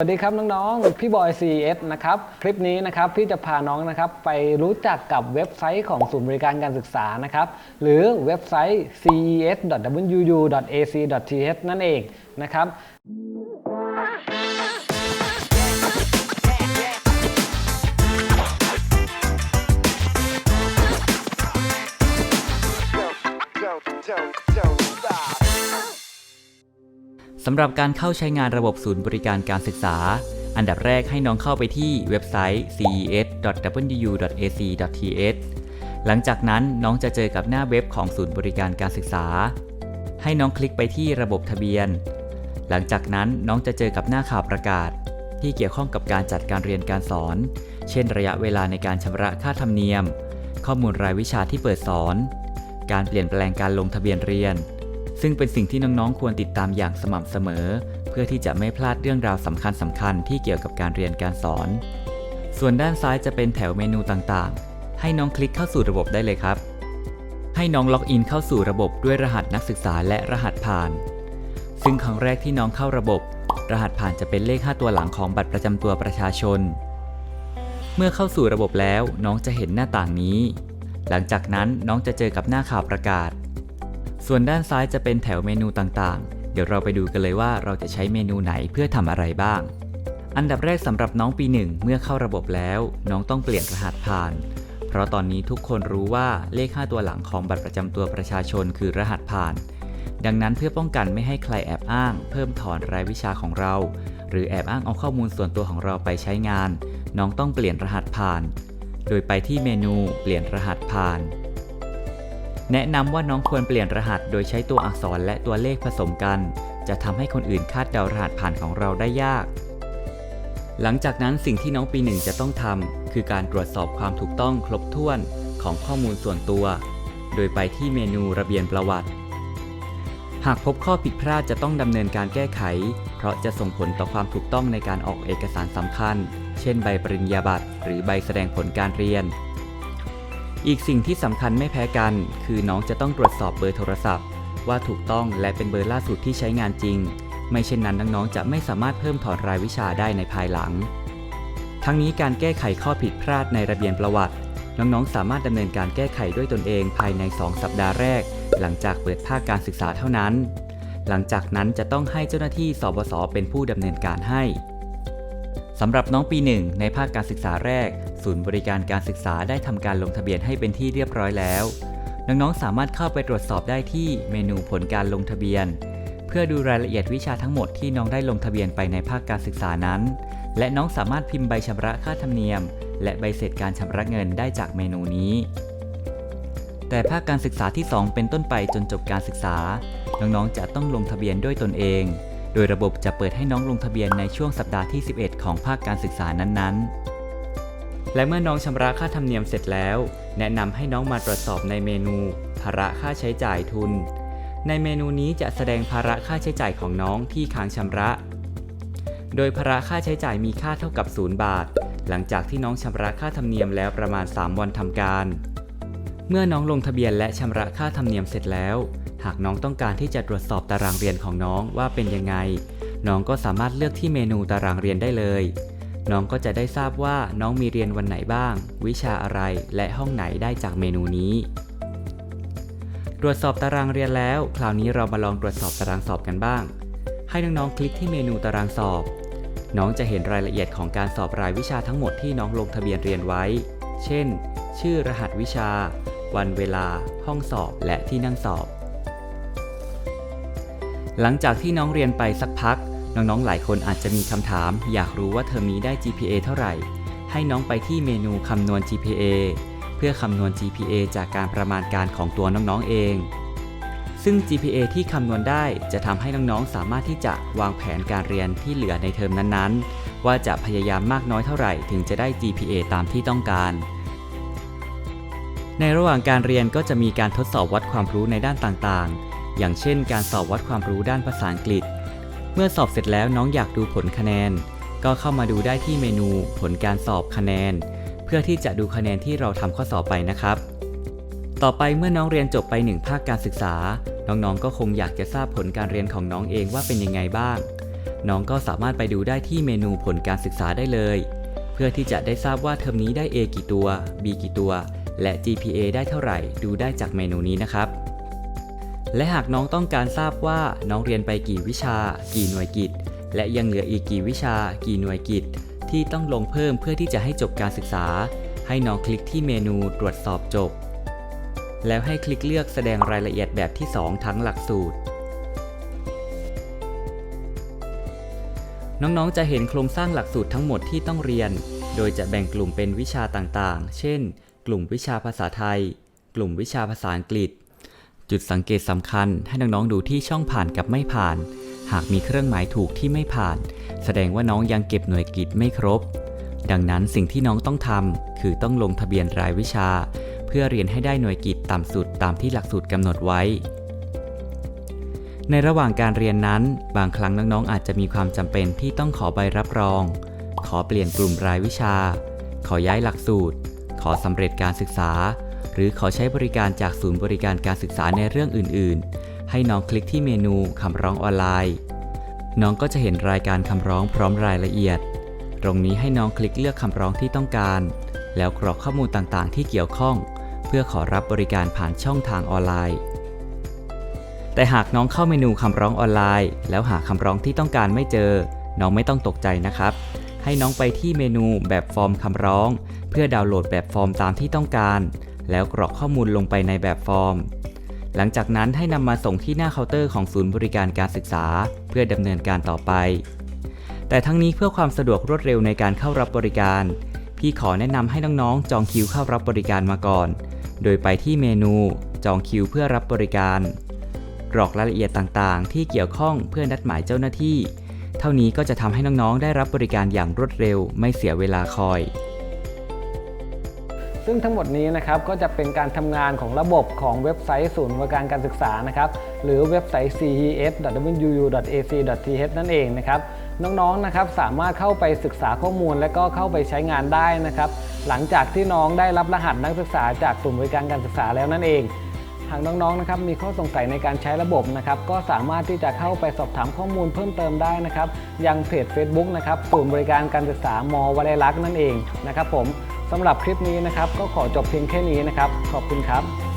สวัสดีครับน้องๆ พี่บอย CES นะครับ คลิปนี้นะครับพี่จะพาน้องนะครับไปรู้จักกับเว็บไซต์ของศูนย์บริการการศึกษานะครับ หรือเว็บไซต์ ces.wu.ac.th นั่นเองนะครับ สำหรับการเข้าใช้งานระบบศูนย์บริการการศึกษา อันดับแรกให้น้องเข้าไปที่เว็บไซต์ ces.wu.ac.th หลังจากนั้นน้องจะเจอกับหน้าเว็บของศูนย์บริการการศึกษา ให้น้องคลิกไปที่ระบบทะเบียน หลังจากนั้นน้องจะเจอกับหน้าข่าวประกาศ ที่เกี่ยวข้องกับการจัดการเรียนการสอน เช่น ระยะเวลาในการชำระค่าธรรมเนียม ข้อมูลรายวิชาที่เปิดสอน การเปลี่ยนแปลงการลงทะเบียนเรียน ซึ่งเป็นสิ่งที่น้องๆ ควรติดตามอย่างสม่ำเสมอ เพื่อที่จะไม่พลาดเรื่องราวสำคัญสำคัญๆที่เกี่ยวกับการเรียนการสอน ส่วนด้านซ้ายจะเป็นแถวเมนูต่างๆ ให้น้องคลิกเข้าสู่ระบบได้เลยครับ ให้น้องล็อกอินเข้าสู่ระบบด้วยรหัสนักศึกษาและรหัสผ่าน ซึ่งครั้งแรกที่น้องเข้าระบบ รหัสผ่านจะเป็นเลข 5 ตัวหลังของบัตรประจำตัวประชาชน เมื่อเข้าสู่ระบบแล้วน้องจะเห็นหน้าต่างนี้ หลังจากนั้นน้องจะเจอกับหน้าข่าวประกาศ ส่วนด้านซ้ายจะเป็นแถวเมนูต่างๆ เดี๋ยวเราไปดูกันเลยว่าเราจะใช้เมนูไหนเพื่อทำอะไรบ้าง อันดับแรกสำหรับน้องปีหนึ่งเมื่อเข้าระบบแล้ว น้องต้องเปลี่ยนรหัสผ่าน เพราะตอนนี้ทุกคนรู้ว่าเลข 5 ตัวหลังของบัตรประจำตัวประชาชนคือรหัสผ่าน ดังนั้นเพื่อป้องกันไม่ให้ใครแอบอ้าง เพิ่มถอนรายวิชาของเรา หรือแอบอ้างเอาข้อมูลส่วนตัวของเราไปใช้งาน น้องต้องเปลี่ยนรหัสผ่าน โดยไปที่เมนูเปลี่ยนรหัสผ่าน แนะนำว่าน้องควรเปลี่ยนรหัส โดยใช้ตัวอักษรและตัวเลขผสมกัน จะทำให้คนอื่นคาดเดารหัสผ่านของเราได้ยาก หลังจากนั้นสิ่งที่น้องปีหนึ่งจะต้องทำคือการตรวจสอบความถูกต้องครบถ้วนของข้อมูลส่วนตัว โดยไปที่เมนูระเบียนประวัติ หากพบข้อผิดพลาดจะต้องดำเนินการแก้ไข เพราะจะส่งผลต่อความถูกต้องในการออกเอกสารสำคัญ เช่น ใบปริญญาบัตรหรือใบแสดงผลการเรียน อีกสิ่งที่สำคัญไม่แพ้กัน คือน้องจะต้องตรวจสอบเบอร์โทรศัพท์ ว่าถูกต้องและเป็นเบอร์ล่าสุดที่ใช้งานจริง ไม่เช่นนั้นน้องๆจะไม่สามารถเพิ่มถอนรายวิชาได้ในภายหลัง ทั้งนี้การแก้ไขข้อผิดพลาดในระเบียนประวัติ น้องๆสามารถดำเนินการแก้ไขด้วยตนเองภายใน 2 สัปดาห์แรก หลังจากเปิดภาคการศึกษาเท่านั้น หลังจากนั้นจะต้องให้เจ้าหน้าที่สบศเป็นผู้ดำเนินการให้ สำหรับน้องปีหนึ่งในภาคการศึกษาแรก ศูนย์บริการการศึกษาได้ทำการลงทะเบียนให้เป็นที่เรียบร้อยแล้ว น้องๆ สามารถเข้าไปตรวจสอบได้ที่เมนูผลการลงทะเบียน เพื่อดูรายละเอียดวิชาทั้งหมดที่น้องได้ลงทะเบียนไปในภาคการศึกษานั้น และน้องสามารถพิมพ์ใบชำระค่าธรรมเนียม และใบเสร็จการชำระเงินได้จากเมนูนี้ แต่ภาคการศึกษาที่ 2 เป็นต้นไปจนจบการศึกษา น้องๆ จะต้องลงทะเบียนด้วยตนเอง โดยระบบจะเปิดให้น้องลงทะเบียนในช่วงสัปดาห์ที่ 11 ของภาคการศึกษานั้นๆ และเมื่อน้องชำระค่าธรรมเนียมเสร็จแล้ว แนะนำให้น้องมาตรวจสอบในเมนู ภาระค่าใช้จ่ายทุน ในเมนูนี้จะแสดงภาระค่าใช้จ่ายของน้องที่ค้างชำระ โดยภาระค่าใช้จ่ายมีค่าเท่ากับ 0 บาท หลังจากที่น้องชำระค่าธรรมเนียมแล้วประมาณ 3 วันทำการ เมื่อน้องลงทะเบียนและชำระค่าธรรมเนียมเสร็จแล้ว หากน้องต้องการที่จะตรวจสอบตารางเรียนของน้องว่าเป็นยังไง น้องก็สามารถเลือกที่เมนูตารางเรียนได้เลย น้องก็จะได้ทราบว่าน้องมีเรียนวันไหนบ้าง วิชาอะไรและห้องไหนได้จากเมนูนี้ ตรวจสอบตารางเรียนแล้ว คราวนี้เรามาลองตรวจสอบตารางสอบกันบ้าง ให้น้องๆคลิกที่เมนูตารางสอบ น้องจะเห็นรายละเอียดของการสอบรายวิชาทั้งหมดที่น้องลงทะเบียนเรียนไว้ เช่น ชื่อรหัสวิชา วันเวลา ห้องสอบ และที่นั่งสอบ หลังจากที่น้องเรียนไปสักพัก น้องๆ หลายคนอาจจะมีคำถาม อยากรู้ว่าเทอมนี้ได้ GPA เท่าไหร่ ให้น้องไปที่เมนูคำนวณ GPA เพื่อคำนวณ GPA จากการประมาณการของตัวน้องๆเอง ซึ่ง GPA ที่คำนวณได้จะทำให้น้องๆ สามารถที่จะวางแผนการเรียนที่เหลือในเทอมนั้นๆ ว่าจะพยายามมากน้อยเท่าไหร่ถึงจะได้ GPA ตามที่ต้องการในระหว่างการเรียนก็จะมีการทดสอบวัดความรู้ในด้านต่างๆ อย่างเช่นการสอบวัดความรู้ด้านภาษาอังกฤษ เมื่อสอบเสร็จแล้วน้องอยากดูผลคะแนน ก็เข้ามาดูได้ที่เมนูผลการสอบคะแนน เพื่อที่จะดูคะแนนที่เราทำข้อสอบไปนะครับ ต่อไปเมื่อน้องเรียนจบไปหนึ่งภาคการศึกษา น้องๆก็คงอยากจะทราบผลการเรียนของน้องเองว่าเป็นยังไงบ้าง น้องก็สามารถไปดูได้ที่เมนูผลการศึกษาได้เลย เพื่อที่จะได้ทราบว่าเทอมนี้ได้ A กี่ตัว B กี่ตัว และ GPA ได้เท่าไหร่ ดูได้จากเมนูนี้นะครับ และหากน้องต้องการทราบว่าน้องเรียนไปกี่วิชา กี่หน่วยกิตและยังเหลืออีกกี่วิชา กี่หน่วยกิตที่ต้องลงเพิ่มเพื่อที่จะให้จบการศึกษา ให้น้องคลิกที่เมนูตรวจสอบจบ แล้วให้คลิกเลือกแสดงรายละเอียดแบบที่ 2 ทั้งหลักสูตร น้องๆ จะเห็นโครงสร้างหลักสูตรทั้งหมดที่ต้องเรียน โดยจะแบ่งกลุ่มเป็นวิชาต่างๆ เช่น กลุ่มวิชาภาษาไทย กลุ่มวิชาภาษาอังกฤษ จุดสังเกตสำคัญให้น้องๆดูที่ช่องผ่านกับไม่ผ่าน หากมีเครื่องหมายถูกที่ไม่ผ่าน แสดงว่าน้องยังเก็บหน่วยกิตไม่ครบ ดังนั้นสิ่งที่น้องต้องทำคือต้องลงทะเบียนรายวิชา เพื่อเรียนให้ได้หน่วยกิตต่ำสุดตามที่หลักสูตรกำหนดไว้ ในระหว่างการเรียนนั้น บางครั้งน้องๆอาจจะมีความจำเป็นที่ต้องขอใบรับรอง ขอเปลี่ยนกลุ่มรายวิชา ขอย้ายหลักสูตร ขอสำเร็จการศึกษา หรือขอใช้บริการจากศูนย์บริการการศึกษาในเรื่องอื่น ๆ ให้น้องคลิกที่เมนูคำร้องออนไลน์ น้องก็จะเห็นรายการคำร้องพร้อมรายละเอียด ตรงนี้ให้น้องคลิกเลือกคำร้องที่ต้องการ แล้วกรอกข้อมูลต่างๆ ที่เกี่ยวข้อง เพื่อขอรับบริการผ่านช่องทางออนไลน์ แต่หากน้องเข้าเมนูคำร้องออนไลน์ แล้วหาคำร้องที่ต้องการไม่เจอ น้องไม่ต้องตกใจนะครับให้น้องไปที่เมนูแบบฟอร์มคำร้อง เพื่อดาวน์โหลดแบบฟอร์มตามที่ต้องการ แล้วกรอกข้อมูลลงไปในแบบฟอร์ม หลังจากนั้นให้นำมาส่งที่หน้าเคาน์เตอร์ของศูนย์บริการการศึกษา เพื่อดำเนินการต่อไป แต่ทั้งนี้เพื่อความสะดวกรวดเร็วในการเข้ารับบริการ พี่ขอแนะนำให้น้องๆ จองคิวเข้ารับบริการมาก่อน โดยไปที่เมนู จองคิวเพื่อรับบริการ กรอกรายละเอียดต่างๆ ที่เกี่ยวข้องเพื่อนัดหมายเจ้าหน้าที่ เท่านี้ก็จะทำให้น้องๆ ได้รับบริการอย่างรวดเร็ว ไม่เสียเวลาคอย ซึ่งทั้งหมดนี้นะครับก็จะเป็นการทำงานของระบบของเว็บไซต์ศูนย์บริการการศึกษานะครับหรือเว็บไซต์ ces.wu.ac.th นั่นเองนะครับน้องๆนะครับสามารถเข้าไปศึกษาข้อมูล และก็เข้าไปใช้งานได้นะครับหลังจากที่น้องได้รับรหัสนักศึกษาจากศูนย์บริการการศึกษาแล้วนั่นเองหากน้องๆ นะครับมีข้อสงสัยในการใช้ระบบนะครับก็สามารถที่จะเข้าไปสอบถามข้อมูลเพิ่มเติมได้นะครับยังเพจ Facebook นะครับศูนย์บริการการศึกษามวลัยลักษณ์นั่นเองนะครับผม สำหรับคลิปนี้นะครับ ก็ขอจบเพียงแค่นี้นะครับ ขอบคุณครับ